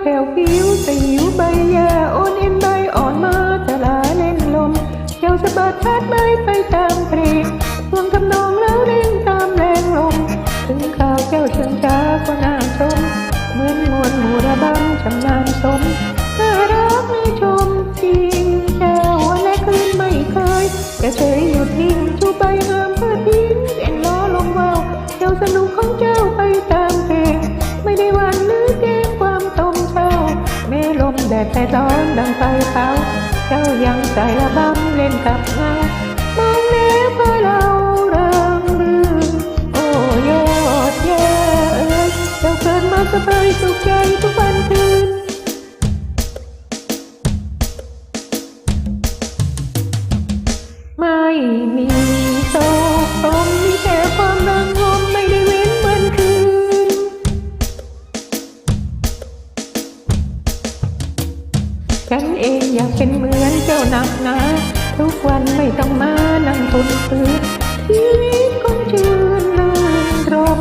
แผ่วผิวสยิวใบหญ้าโอนเอ็นใบอ่อนมาจะลาเล่นลมเที่ยวสะบัดพัดใบไปตามเพลงลวงทำนองแล้วเล่นตามแรงลมถึงข่าวเจ้าเชิงช้าก็น่าชมเหมือนมวลหมูระบำชำนานสมน่ารัก แต่ตอนดังไฟเผาเจ้ายังใจระบำเล่นกับเงามองแล้วพาเราเริงรื่นโอ้ยอดแย่เอ้ยเจ้าเกิดมาสบายสุขใจทุกวันคืนไม่มีโศ ฉันเองอยากเป็นเหมือนเจ้านักหนาทุกวันไม่ต้องมานั่งทนฝืนชีวิตคงชื่นลื่นรม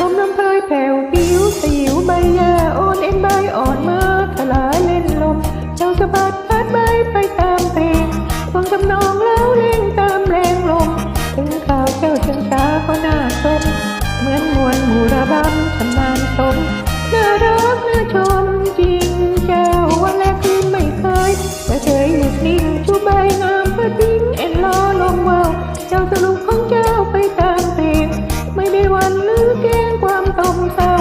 ลมลำเพยแผ่วผิวสิวใบหญ้าโอนเอ็นใบอ่อนมาทลายเล่นลม เจ้าสะ ใบงามเพื่อทิ้งเอ็นล้อลงเวาเจ้าสรุปของเจ้าไปตามเพลงไม่ได้วันหรือแกล้งความตมเศร้า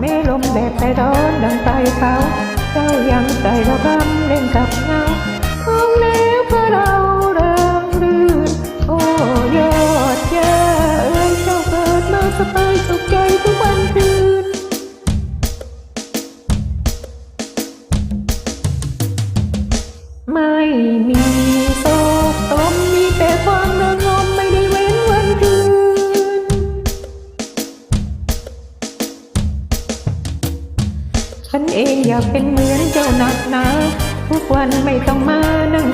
แม่ลมแดดแต่ร้อนดังไฟเผาเจ้ายังใจระบำเล่นกับเงาห้องแล้วพาเราเริงรื่นโอ้ยอดแย่เอ้ยเจ้าเกิดมาสบายสุขใจทุกวันคืนไม่มี ฉันเองอยากเป็นเหมือนเจ้าหนักหนาทุกวันไม่ต้องมานั่ง